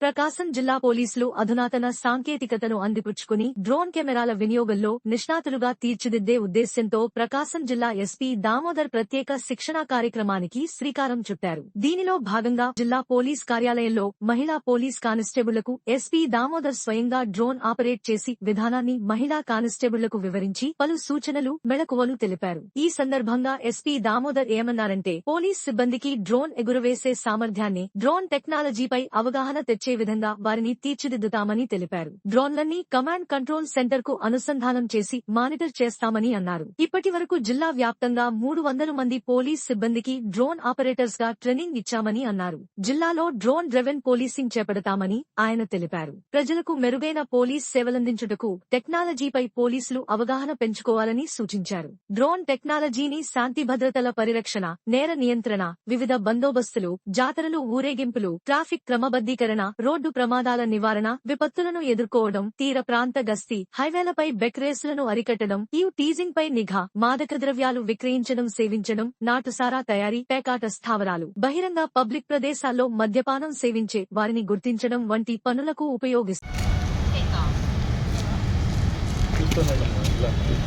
ప్రకాశం జిల్లా పోలీసులు అధునాతన సాంకేతికతను అందిపుచ్చుకుని డ్రోన్ కెమెరాల వినియోగంలో నిష్ణాతులుగా తీర్చిదిద్దే ఉద్దేశ్యంతో ప్రకాశం జిల్లా ఎస్పీ దామోదర్ ప్రత్యేక శిక్షణా కార్యక్రమానికి శ్రీకారం చుట్టారు. దీనిలో భాగంగా జిల్లా పోలీస్ కార్యాలయంలో మహిళా పోలీస్ కానిస్టేబుళ్ళకు ఎస్పీ దామోదర్ స్వయంగా డ్రోన్ ఆపరేట్ చేసి విధానాన్ని మహిళా కానిస్టేబుళ్ళకు వివరించి పలు సూచనలు మెళకువలు తెలిపారు. ఈ సందర్భంగా ఎస్పీ దామోదర్ ఏమన్నారంటే పోలీస్ సిబ్బందికి డ్రోన్ ఎగురవేసే సామర్థ్యాన్ని డ్రోన్ టెక్నాలజీపై అవగాహన తెచ్చి విధంగా వారిని తీర్చిదిద్దుతామని తెలిపారు. డ్రోన్లన్నీ కమాండ్ కంట్రోల్ సెంటర్కు అనుసంధానం చేసి మానిటర్ చేస్తామని అన్నారు. ఇప్పటి జిల్లా వ్యాప్తంగా మూడు వందల మంది పోలీస్ సిబ్బందికి డ్రోన్ ఆపరేటర్స్గా ట్రైనింగ్ ఇచ్చామని అన్నారు. జిల్లాలో డ్రోన్ డ్రెవెన్ పోలీసింగ్ చేపడతామని ఆయన తెలిపారు. ప్రజలకు మెరుగైన పోలీస్ సేవలందించుటకు టెక్నాలజీపై పోలీసులు అవగాహన పెంచుకోవాలని సూచించారు. డ్రోన్ టెక్నాలజీని శాంతి భద్రతల పరిరక్షణ నేర నియంత్రణ వివిధ బందోబస్తులు జాతరలు ఊరేగింపులు ట్రాఫిక్ క్రమబద్దీకరణ రోడ్డు ప్రమాదాల నివారణ విపత్తులను ఎదుర్కోవడం తీర ప్రాంత గస్తీ హైవేలపై బెక్రేసులను అరికట్టడం ఈ టీజింగ్ పై నిఘా మాదక ద్రవ్యాలు విక్రయించడం సేవించడం నాటుసారా తయారీ పేకాట స్థావరాలు బహిరంగ పబ్లిక్ ప్రదేశాల్లో మద్యపానం సేవించే వారిని గుర్తించడం వంటి పనులకు ఉపయోగిస్తారు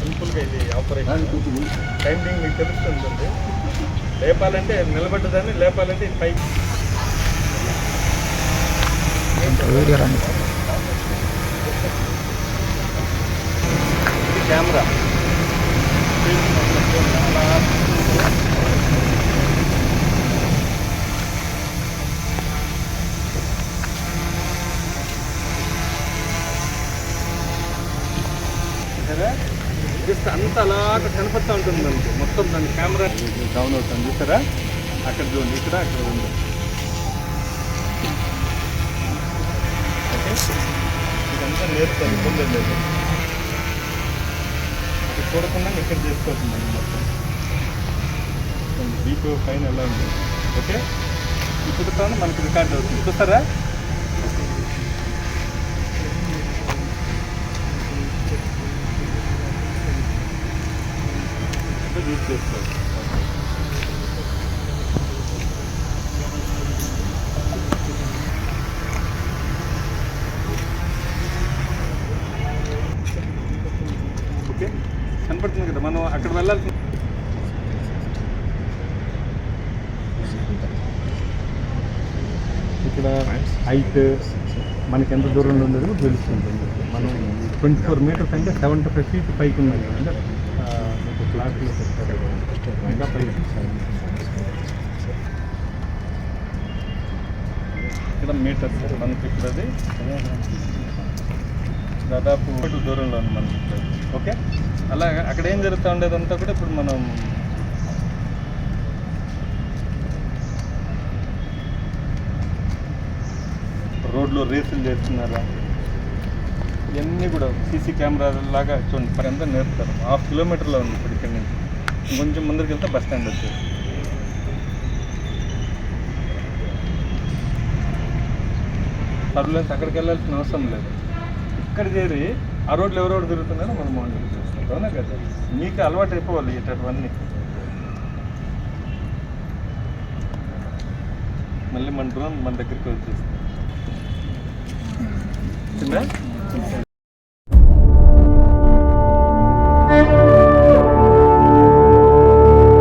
సింపుల్గా ఇది ఆపరేషన్. టైమింగ్ మీకు లేపాలంటే నిలబడ్డదాన్ని లేపాలంటే పైకి. పైకి ఇది కెమెరా జస్ట్ అంత అలాగ కనపడతా ఉంటుంది మనకి. మొత్తం దాని కెమెరా డౌన్ అవుతుంది. చూసారా? అక్కడ చూడండి ఇక్కడ అక్కడ ఉంది. ఓకే ఇదంతా నేర్పుతారు ఇబ్బంది లేదు. అది చూడకుండా ఇక్కడ చేసుకోవచ్చు మనం మొత్తం డీప్ ఎలా ఉంది? ఓకే? ఇప్పుడు తాను మనకి రికార్డ్ అవుతుంది. చూస్తారా? యూజ్ చేసుకోవచ్చు ఓకే కనపడుతుంది కదా మనం అక్కడ వెళ్ళాల్సి ఇక్కడ హైట్ మనకి ఎంత దూరంలో ఉండదో తెలుస్తుంటుంది మనం ట్వంటీ ఫోర్ మీటర్స్ అంటే సెవెంటీ ఫైవ్ ఫీట్ పైకి ఉన్నాయి అంటే క్లాస్లో చెప్తారు ఇంకా పైకి ఇక్కడ మీటర్స్ మనకి ఇక్కడ అది దాదాపు దూరంలో ఉంది మనకి ఓకే? అలా అక్కడ ఏం జరుగుతూ ఉండేదంతా కూడా ఇప్పుడు మనం రోడ్లో రేసులు చేస్తున్నారా? ఇవన్నీ కూడా సీసీ కెమెరా లాగా చూడండి మరి అంతా నేర్పుతారు. హాఫ్ కిలోమీటర్లో ఉంది ఇప్పుడు ఇక్కడ నుంచి. కొంచెం ముందరికి వెళ్తే బస్ స్టాండ్ వచ్చేది. సర్వలెన్స్ అక్కడికి వెళ్ళాల్సిన అవసరం లేదు. ఇక్కడ చేరి ఆ రోడ్లు ఎవరెవరు తిరుగుతున్నారో మనం మానిటర్ చూసుకుంటాం అవునా కదా? మీకు అలవాటు అయిపోవాలి ఇటువంటివన్నీ మళ్ళీ మన డ్రోన్ మన దగ్గరికి వచ్చేస్తుంది.